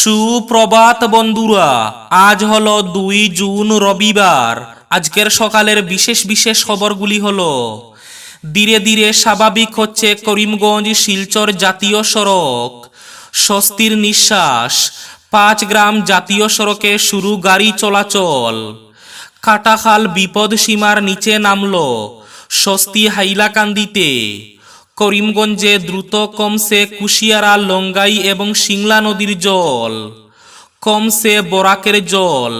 সুপ্রভাত বন্ধুরা, আজ হলো দুই জুন রবিবার। আজকের সকালের বিশেষ বিশেষ খবরগুলি হলো, ধীরে ধীরে স্বাভাবিক হচ্ছে করিমগঞ্জ শিলচর জাতীয় সড়ক। স্বস্তির নিঃশ্বাস, পাঁচ গ্রাম জাতীয় সড়কে শুরু গাড়ি চলাচল। কাটাখাল বিপদ সীমার নিচে নামল স্বস্তি হাইলাকান্দিতে। করিমগঞ্জে দ্রুত কমছে কুশিয়ারা, লঙ্গাই এবং সিংলা নদীর জল কমছে বরাকের জল,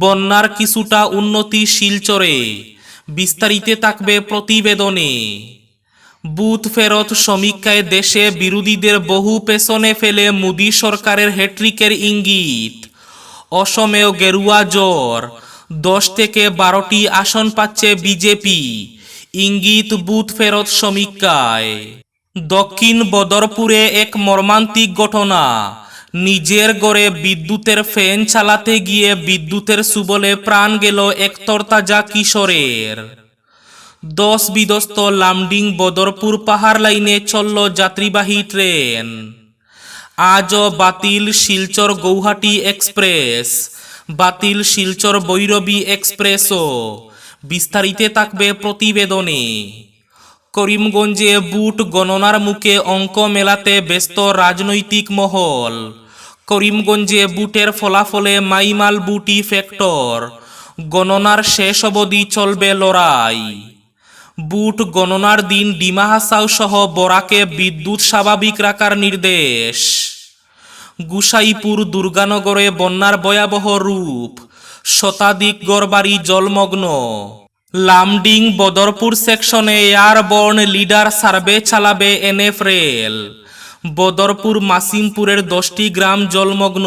বন্যার কিছুটা উন্নতি শিলচরে, বিস্তারিতে থাকবে প্রতিবেদনে। বুথ ফেরত সমীক্ষায় দেশে বিরোধীদের বহু পেছনে ফেলে মোদী সরকারের হ্যাট্রিকের ইঙ্গিত অসমেও গেরুয়া জ্বর, দশ থেকে বারোটি আসন পাচ্ছে বিজেপি। ইঙ্গিত বুথ ফেরত সমীক্ষায়। দক্ষিণ বদরপুরে এক মর্মান্তিক ঘটনা। নিজের গড়ে বিদ্যুতের ফ্যান চালাতে গিয়ে বিদ্যুতের সুবলে প্রাণ গেল এক তরতাজা কিশোরের। দশ বিধ্বস্ত লামডিং বদরপুর পাহাড় লাইনে চলল যাত্রীবাহী ট্রেন। আজও বাতিল শিলচর গৌহাটি এক্সপ্রেস, বাতিল শিলচর বৈরবী এক্সপ্রেসও। বিস্তারিতে থাকবে প্রতিবেদনে। করিমগঞ্জে বুট গণনার মুখে অঙ্ক মেলাতে ব্যস্ত রাজনৈতিক মহল। করিমগঞ্জে বুটের ফলাফলে মাইমাল বুটি ফ্যাক্টর। গণনার শেষ অবধি চলবে লড়াই। বুট গণনার দিন ডিমা হাসাও সহ বরাকে বিদ্যুৎ স্বাভাবিক রাখার নির্দেশ। গুসাইপুর দুর্গানগরে বন্যার ভয়াবহ রূপ। শতাধিক গড়বাড়ি জলমগ্ন। লামডিং বদরপুর সেকশনে এয়ারবর্ন লিডার সার্ভে চালাবে এনএফ রেল। বদরপুর মাসিমপুরের দশটি গ্রাম জলমগ্ন।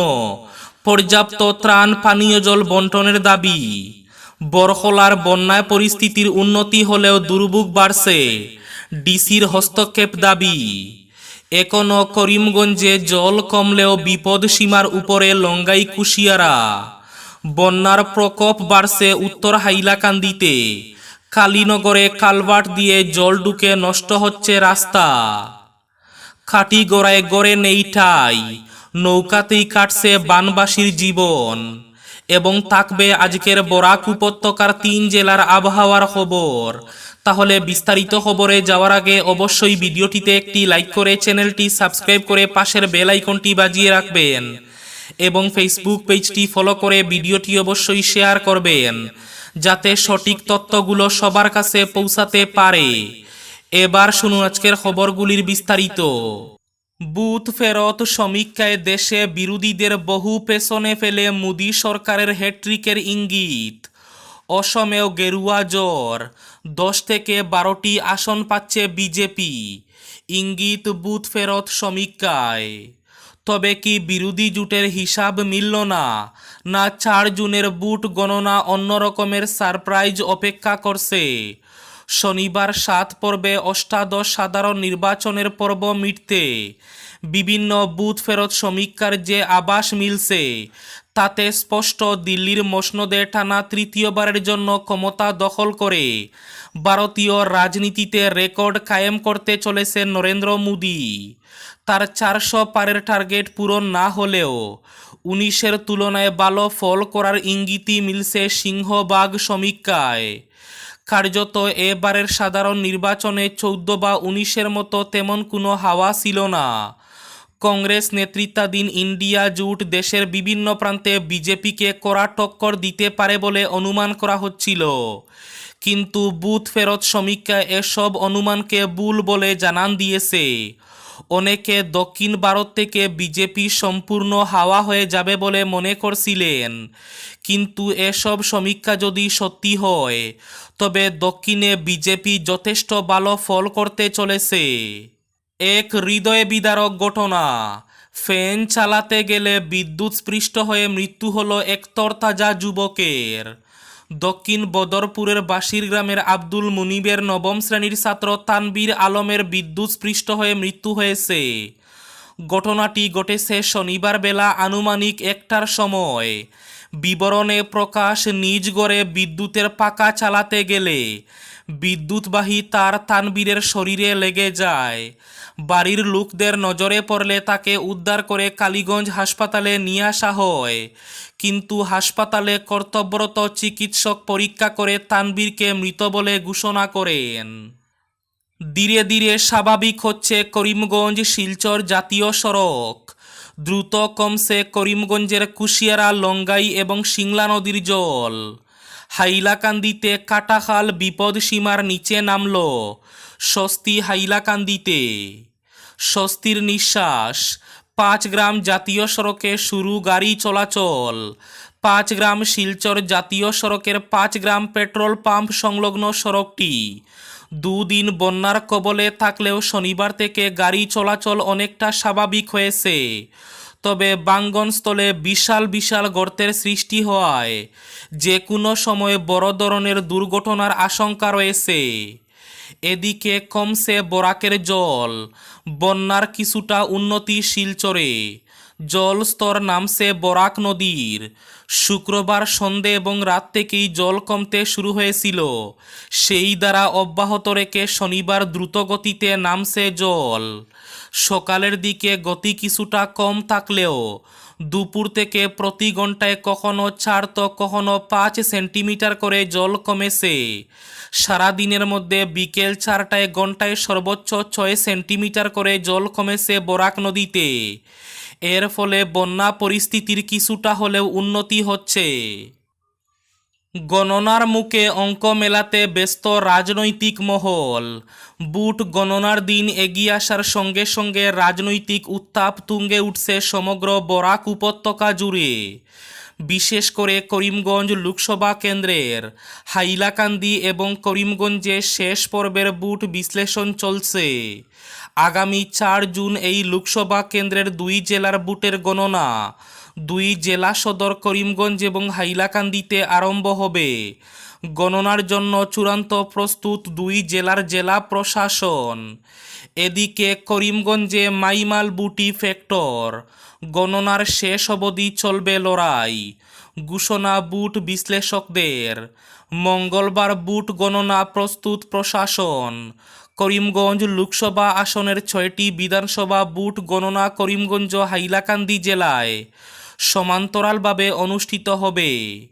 পর্যাপ্ত ত্রাণ পানীয় জল বন্টনের দাবি। বরখলার বন্যায় পরিস্থিতির উন্নতি হলেও দুর্ভোগ বাড়ছে, ডিসির হস্তক্ষেপ দাবি। এখনও করিমগঞ্জে জল কমলেও বিপদ সীমার উপরে লঙ্গাই কুশিয়ারা। বন্যার প্রকোপ বাড়ছে উত্তর হাইলাকান্দিতে। কালীনগরে কালভার্ট দিয়ে জল ঢুকে নষ্ট হচ্ছে রাস্তা। খাটি গড়ায় গড়ে নেই ঠাই, নৌকাতেই কাটছে বানবাসীর জীবন। এবং থাকবে আজকের বরাক উপত্যকার তিন জেলার আবহাওয়ার খবর। তাহলে বিস্তারিত খবরে যাওয়ার আগে অবশ্যই ভিডিওটিতে একটি লাইক করে চ্যানেলটি সাবস্ক্রাইব করে পাশের বেল আইকনটি বাজিয়ে রাখবেন। এবং ফেসবুক পেজটি ফলো করে ভিডিওটি অবশ্যই শেয়ার করবেন, যাতে সঠিক তথ্যগুলো সবার কাছে পৌঁছাতে পারে। এবার শুনুন আজকের খবরগুলির বিস্তারিত। বুথ ফেরত সমীক্ষায় দেশে বিরোধীদের বহু পেছনে ফেলে মোদী সরকারের হ্যাট্রিকের ইঙ্গিত। অসমেও গেরুয়া জ্বর, দশ থেকে বারোটি আসন পাচ্ছে বিজেপি। ইঙ্গিত বুথ ফেরত সমীক্ষায়। তবে কি বিরোধী জুটের হিসাব মিলল না? না চার জুনের বুট গণনা অন্য রকমের সারপ্রাইজ অপেক্ষা করছে। শনিবার সাত পর্বে অষ্টাদশ সাধারণ নির্বাচনের পর্ব মিটতে। বিভিন্ন বুথ ফেরত সমীক্ষার যে আবাস মিলছে, তাতে স্পষ্ট দিল্লির মসনদে টানা তৃতীয়বারের জন্য ক্ষমতা দখল করে। ভারতীয় রাজনীতিতে রেকর্ড কায়েম করতে চলেছে নরেন্দ্র মোদী। তার চারশো পারের টার্গেট পূরণ না হলেও উনিশের তুলনায় ভালো ফল করার ইঙ্গিতই মিলছে সিংহবাগ সমীক্ষায়। কার্যত এবারের সাধারণ নির্বাচনে চৌদ্দ বা উনিশের মতো তেমন কোনো হাওয়া ছিল না। কংগ্রেস নেতৃত্বাধীন ইন্ডিয়া জোট দেশের বিভিন্ন প্রান্তে বিজেপিকে কড়া টক্কর দিতে পারে বলে অনুমান করা হচ্ছিল। কিন্তু বুথ ফেরত সমীক্ষা এসব অনুমানকে ভুল বলে জানান দিয়েছে। অনেকে দক্ষিণ ভারত থেকে বিজেপি সম্পূর্ণ হাওয়া হয়ে যাবে বলে মনে করছিলেন। কিন্তু এসব সমীক্ষা যদি সত্যি হয়, তবে দক্ষিণে বিজেপি যথেষ্ট ভালো ফল করতে চলেছে। এক হৃদয় বিদারক ঘটনা, ফ্যান চালাতে গেলে বিদ্যুৎ স্পৃষ্ট হয়ে মৃত্যু হলো এক তরতাজা যুবকের। দক্ষিণ বদরপুরের বাসির গ্রামের আব্দুল মুনিবের নবম শ্রেণির ছাত্র তানবীর আলমের বিদ্যুৎ স্পৃষ্ট হয়ে মৃত্যু হয়েছে। ঘটনাটি ঘটেছে শনিবার বেলা আনুমানিক একটার সময়। বিবরণে প্রকাশ, নিজ গড়ে বিদ্যুতের পাকা চালাতে গেলে বিদ্যুৎবাহী তার তানবীরের শরীরে লেগে যায়। বাড়ির লোকদের নজরে পড়লে তাকে উদ্ধার করে কালীগঞ্জ হাসপাতালে নিয়ে আসা হয়। কিন্তু হাসপাতালে কর্তব্যরত চিকিৎসক পরীক্ষা করে তানবীরকে মৃত বলে ঘোষণা করেন। ধীরে ধীরে স্বাভাবিক হচ্ছে করিমগঞ্জ শিলচর জাতীয় সড়ক। দ্রুত কমছে করিমগঞ্জের কুশিয়ারা, লঙ্গাই এবং সিংলা নদীর জল। হাইলাকান্দিতে কাটাখাল বিপদ সীমার নিচে নামল স্বস্তি হাইলাকান্দিতে। স্বস্তির নিঃশ্বাস। পাঁচ গ্রাম জাতীয় সড়কে শুরু গাড়ি চলাচল। পাঁচ গ্রাম শিলচর জাতীয় সড়কের পাঁচ গ্রাম পেট্রোল পাম্প সংলগ্ন সড়কটি। দুদিন বন্যার কবলে থাকলেও শনিবার থেকে গাড়ি চলাচল অনেকটা স্বাভাবিক হয়েছে। তবে বাঙ্গনস্থলে বিশাল বিশাল গর্তের সৃষ্টি হওয়ায় যে কোনো সময় বড় ধরনের দুর্ঘটনার আশঙ্কা রয়েছে। এদিকে কমছে বরাকের জল। বন্যার কিছুটা উন্নতি শিলচরে জল স্তর নামছে বরাক নদীর। শুক্রবার সন্ধে এবং রাত থেকেই জল কমতে শুরু হয়েছিল। সেই দ্বারা অব্যাহত রেখে শনিবার দ্রুত গতিতে নামছে জল। সকালের দিকে গতি কিছুটা কম থাকলেও দুপুর থেকে প্রতি ঘন্টায় কখনো চার তো কখনো পাঁচ সেন্টিমিটার করে জল কমেছে। সারাদিনের মধ্যে বিকেল চারটায় ঘন্টায় সর্বোচ্চ ছয় সেন্টিমিটার করে জল কমেছে বরাক নদীতে। এর ফলে বন্যা পরিস্থিতির কিছুটা হলেও উন্নতি হচ্ছে। গণনার মুখে অঙ্ক মেলাতে ব্যস্ত রাজনৈতিক মহল। বুট গণনার দিন এগিয়ে আসার সঙ্গে সঙ্গে রাজনৈতিক উত্তাপ তুঙ্গে উঠছে সমগ্র বরাক উপত্যকা জুড়ে। বিশেষ করে করিমগঞ্জ লোকসভা কেন্দ্রের হাইলাকান্দি এবং করিমগঞ্জে শেষ পর্বের বুট বিশ্লেষণ চলছে। আগামী চার জুন এই লোকসভা কেন্দ্রের দুই জেলার বুটের গণনা। দুই জেলা সদর করিমগঞ্জ এবং হাইলাকান্দিতে আরম্ভ হবে। গণনার জন্য চূড়ান্ত প্রস্তুত দুই জেলার জেলা প্রশাসন। এদিকে করিমগঞ্জে মাইমাল বুটি ফ্যাক্টর। গণনার শেষ অবধি চলবে লড়াই। ঘোষণা বুট বিশ্লেষকদের। মঙ্গলবার বুট গণনা প্রস্তুত প্রশাসন। করিমগঞ্জ লোকসভা আসনের ছয়টি বিধানসভা বুট গণনা করিমগঞ্জ হাইলাকান্দি জেলায় সমান্তরালভাবে অনুষ্ঠিত হবে।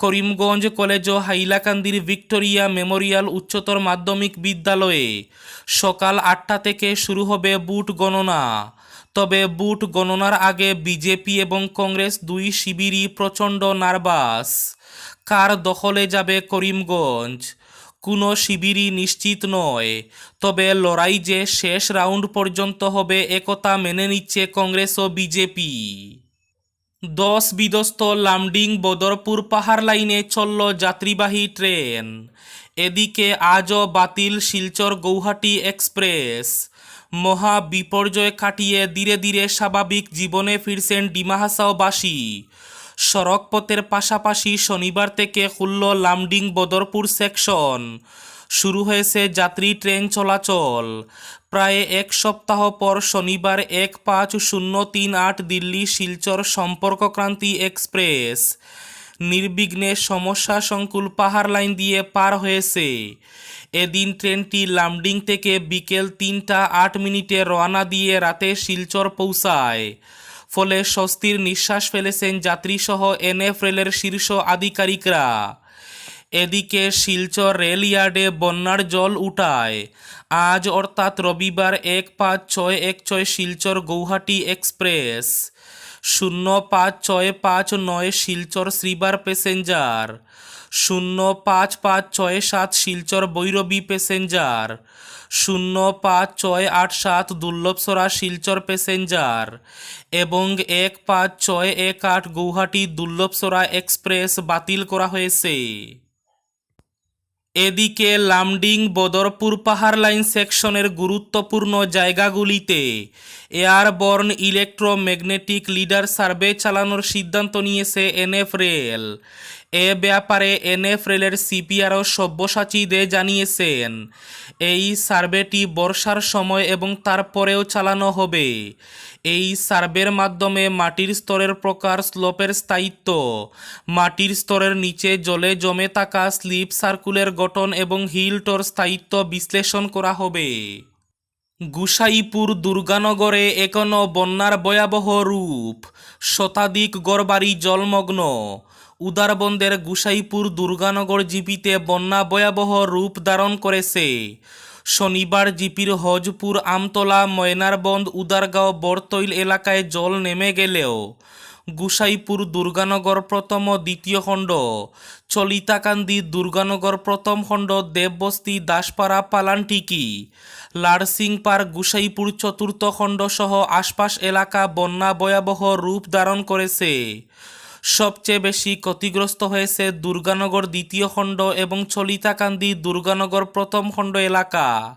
করিমগঞ্জ কলেজ ও হাইলাকান্দির ভিক্টোরিয়া মেমোরিয়াল উচ্চতর মাধ্যমিক বিদ্যালয়ে সকাল আটটা থেকে শুরু হবে বুট গণনা। তবে বুট গণনার আগে বিজেপি এবং কংগ্রেস দুই শিবিরই প্রচণ্ড নার্ভাস। কার দখলে যাবে করিমগঞ্জ? কোনো শিবিরই নিশ্চিত নয়। তবে লড়াই যে শেষ রাউন্ড পর্যন্ত হবে, একথা মেনে নিচ্ছে কংগ্রেস ও বিজেপি। দশ বিধ্বস্ত লামডিং বদরপুর পাহাড় লাইনে চলল যাত্রীবাহী ট্রেন। এদিকে আজও বাতিল শিলচর গৌহাটি এক্সপ্রেস। মহা বিপর্যয় কাটিয়ে ধীরে ধীরে স্বাভাবিক জীবনে ফিরছেন ডিমাহাসাওবাসী। সড়কপথের পাশাপাশি শনিবার থেকে খুলল লামডিং বদরপুর সেকশন। শুরু হয়েছে যাত্রী ট্রেন চলাচল। প্রায় এক সপ্তাহ পর শনিবার এক পাঁচ শূন্য তিন আট দিল্লি শিলচর সম্পর্কক্রান্তি এক্সপ্রেস। নির্বিঘ্নে সমস্যা সংকুল পাহাড় লাইন দিয়ে পার হয়েছে। এদিন ট্রেনটি লামডিং থেকে বিকেল তিনটা আট মিনিটে রওনা দিয়ে রাতে শিলচর পৌঁছায়। ফলে স্বস্তির নিঃশ্বাস ফেলেছেন যাত্রীসহ এনএফ রেলের শীর্ষ আধিকারিকরা। এদিকে শিলচর রেল ইয়ার্ডে বন্যার জল উঠায়। আজ অর্থাৎ রবিবার এক পাঁচ ছয় এক ছয় শিলচর গৌহাটি এক্সপ্রেস। শূন্য পাঁচ ছয় পাঁচ নয় শিলচর শ্রীবার প্যাসেঞ্জার। শূন্য পাঁচ পাঁচ ছয় সাত শিলচর বৈরবী প্যাসেঞ্জার। শূন্য পাঁচ ছয় আট সাত দুর্লভসরা শিলচর প্যাসেঞ্জার। এবং এক পাঁচ ছয় এক আট গৌহাটি দুর্লভসরা এক্সপ্রেস বাতিল করা হয়েছে। এদিকে লামডিং বদরপুর পাহাড় লাইন সেকশনের গুরুত্বপূর্ণ জায়গাগুলিতে এয়ারবর্ন ইলেকট্রোম্যাগনেটিক লিডার সার্ভে চালানোর সিদ্ধান্ত নিয়েছে এনএফ রেল। এ ব্যাপারে এনএফ রেলের সিপিআরও সব্যসাচী দে জানিয়েছেন। এই সার্ভেটি বর্ষার সময় এবং তারপরেও চালানো হবে। এই সার্ভের মাধ্যমে মাটির স্তরের প্রকার স্লোপের স্থায়িত্ব, মাটির স্তরের নিচে জলে জমে থাকা স্লিপ সার্কুলের গঠন এবং হিলটোর স্থায়িত্ব বিশ্লেষণ করা হবে। গুসাইপুর দুর্গানগরে এখনও বন্যার ভয়াবহ রূপ, শতাধিক গড়বাড়ি জলমগ্ন উদারবন্দের গুসাইপুর দুর্গানগর জিপিতে বন্যা ভয়াবহ রূপ ধারণ করেছে। শনিবার জিপির হজপুর, আমতলা, ময়নারবন্দ, উদারগাঁও বরতৈল এলাকায় জল নেমে গেলেও গুসাইপুর দুর্গানগর প্রথম ও দ্বিতীয় খণ্ড, চলিতাকান্দি দুর্গানগর প্রথম খণ্ড, দেববস্তি, দাসপাড়া, পালানটিকি, লারসিং পার্ক গুসাইপুর চতুর্থ খণ্ড সহ আশপাশ এলাকা বন্যা ভয়াবহ রূপ ধারণ করেছে। সবচেয়ে বেশি ক্ষতিগ্রস্ত হয়েছে দুর্গানগর দ্বিতীয় খণ্ড এবং চলিতাকান্দি দুর্গানগর প্রথম খণ্ড এলাকা।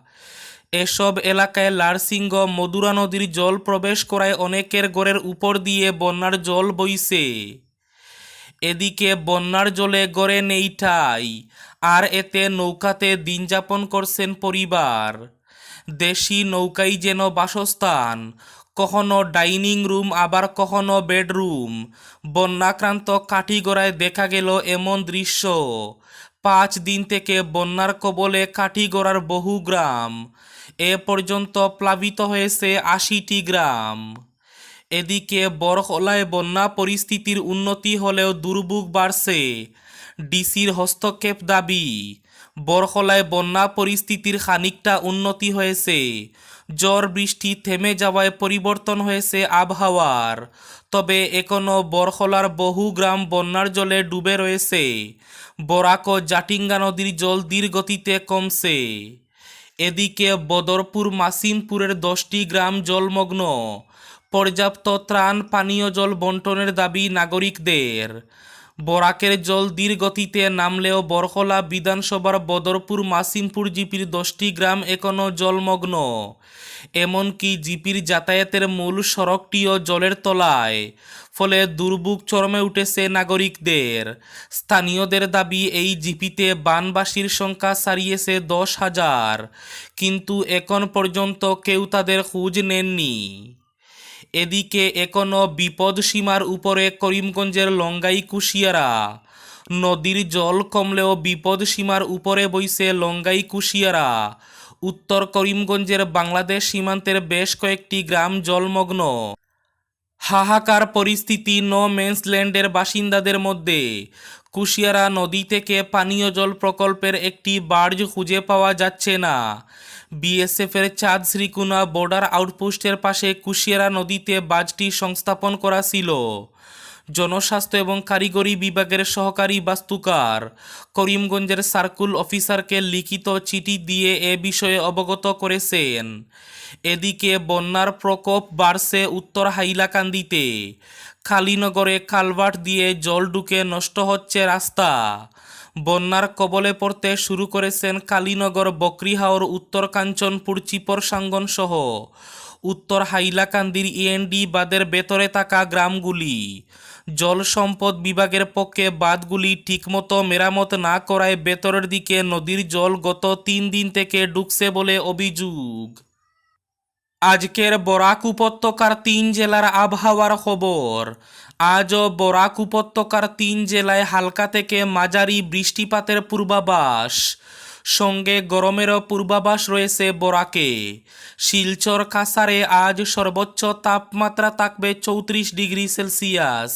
এসব এলাকায় লারসিংহ মধুরা নদীর জল প্রবেশ করায় অনেকের ঘরের উপর দিয়ে বন্যার জল বইছে। এদিকে বন্যার জলে গড়ে নেই ঠাই, আর এতে নৌকাতে দিন যাপন করছেন পরিবার। দেশি নৌকাই যেন বাসস্থান কখনো ডাইনিং রুম, আবার কখনো বেডরুম। বন্যাক্রান্ত কাঠিগড়ায় দেখা গেল এমন দৃশ্য। পাঁচ দিন থেকে বন্যার কবলে কাঠিগড়ার বহু গ্রাম। এ পর্যন্ত প্লাবিত হয়েছে আশিটি গ্রাম। এদিকে বরখলায় বন্যা পরিস্থিতির উন্নতি হলেও দুর্ভোগ বাড়ছে। ডিসির হস্তক্ষেপ দাবি বরখলায় বন্যা পরিস্থিতির খানিকটা উন্নতি হয়েছে। ঝড় বৃষ্টি থেমে যাওয়ায় পরিবর্তন হয়েছে আবহাওয়ার। তবে এখনও বরখলার বহু গ্রাম বন্যার জলে ডুবে রয়েছে। বরাক ও জাটিঙ্গা নদীর জল ধীরগতিতে কমছে। এদিকে বদরপুর, মাসিমপুরের দশটি গ্রাম জলমগ্ন। পর্যাপ্ত ত্রাণ, পানীয় জল বন্টনের দাবি নাগরিকদের। বরাকের জল ধীরগতিতে নামলেও বরখলা বিধানসভার বদরপুর মাসিমপুর জিপির দশটি গ্রাম এখনও জলমগ্ন। এমনকি জিপির যাতায়াতের মূল সড়কটিও জলের তলায়। ফলে দুর্ভোগ চরমে উঠেছে নাগরিকদের। স্থানীয়দের দাবি, এই জিপিতে বানবাসীর সংখ্যা ছাড়িয়েছে দশ হাজার। কিন্তু এখন পর্যন্ত কেউ তাদের খোঁজ নেননি। এদিকে এখনও বিপদসীমার উপরে করিমগঞ্জের লঙ্গাই কুশিয়ারা। নদীর জল কমলেও বিপদসীমার উপরে বইছে লঙ্গাই কুশিয়ারা। উত্তর করিমগঞ্জের বাংলাদেশ সীমান্তের বেশ কয়েকটি গ্রাম জলমগ্ন। হাহাকার পরিস্থিতি নো মেন্সল্যান্ডের বাসিন্দাদের মধ্যে। কুশিয়ারা নদী থেকে পানীয় জল প্রকল্পের একটি বার্জ খুঁজে পাওয়া যাচ্ছে না। বিএসএফের চাঁদ শ্রীকুনা বর্ডার আউটপোস্টের পাশে কুশিয়ারা নদীতে বাজটি সংস্থাপন করা ছিল। জনস্বাস্থ্য এবং কারিগরি বিভাগের সহকারী বাস্তুকার করিমগঞ্জের সার্কুল অফিসারকে লিখিত চিঠি দিয়ে এ বিষয়ে অবগত করেছেন। এদিকে বন্যার প্রকোপ বাড়ছে উত্তর হাইলাকান্দিতে। কালীনগরে কালভার্ট দিয়ে জল ঢুকে নষ্ট হচ্ছে রাস্তা। বন্যার কবলে পড়তে শুরু করেছেন কালীনগর, বকরিহাওর উত্তর কাঞ্চনপুর চিপর সাঙ্গন সহ উত্তর হাইলাকান্দির ইএনডি বাদের ভেতরে থাকা গ্রামগুলি। জল সম্পদ বিভাগের পক্ষে বাঁধগুলি ঠিকমতো মেরামত না করায় ভেতরের দিকে নদীর জল গত তিন দিন থেকে ঢুকছে বলে অভিযোগ। আজকের বরাক উপত্যকার তিন জেলার আবহাওয়ার খবর। আজও বরাক উপত্যকার তিন জেলায় হালকা থেকে মাঝারি বৃষ্টিপাতের পূর্বাভাস। সঙ্গে গরমেরও পূর্বাভাস রয়েছে বরাকে। শিলচর কাসারে আজ সর্বোচ্চ তাপমাত্রা থাকবে চৌত্রিশ ডিগ্রি সেলসিয়াস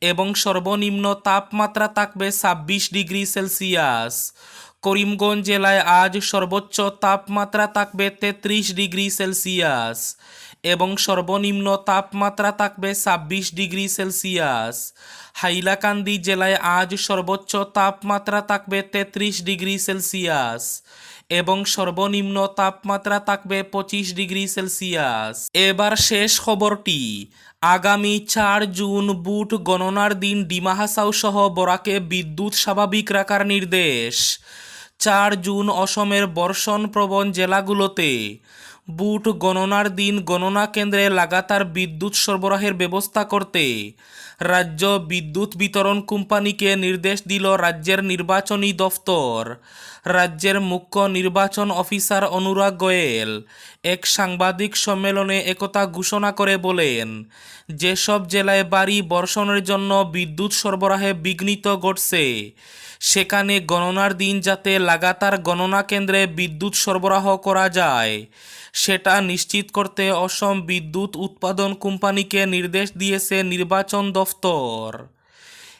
এবং সর্বনিম্ন তাপমাত্রা থাকবে ছাব্বিশ ডিগ্রি সেলসিয়াস। করিমগঞ্জ জেলায় আজ সর্বোচ্চ তাপমাত্রা থাকবে তেত্রিশ ডিগ্রি সেলসিয়াস এবং সর্বনিম্ন তাপমাত্রা থাকবে ছাব্বিশ ডিগ্রি সেলসিয়াস। হাইলাকান্দি জেলায় আজ সর্বোচ্চ তাপমাত্রা থাকবে তেত্রিশ ডিগ্রি সেলসিয়াস এবং সর্বনিম্ন তাপমাত্রা থাকবে পঁচিশ ডিগ্রি সেলসিয়াস। এবার শেষ খবরটি। আগামী চার জুন বুট গণনার দিন ডিমাহাসাও সহ বরাকে বিদ্যুৎ স্বাভাবিক রাখার নির্দেশ। চার জুন অসমের বর্ষণ প্রবণ জেলাগুলোতে বুট গণনার দিন গণনা কেন্দ্রে লাগাতার বিদ্যুৎ সরবরাহের ব্যবস্থা করতে রাজ্য বিদ্যুৎ বিতরণ কোম্পানিকে নির্দেশ দিল রাজ্যের নির্বাচনী দফতর। রাজ্যের মুখ্য নির্বাচন অফিসার অনুরাগ গোয়েল এক সাংবাদিক সম্মেলনে একথা ঘোষণা করে বলেন, যেসব জেলায় বাড়ি বর্ষণের জন্য বিদ্যুৎ সরবরাহে বিঘ্নিত ঘটছে, সেখানে গণনার দিন যাতে লাগাতার গণনা কেন্দ্রে বিদ্যুৎ সরবরাহ করা যায়, সেটা নিশ্চিত করতে অসম বিদ্যুৎ উৎপাদন কোম্পানিকে নির্দেশ দিয়েছে নির্বাচন দফতর।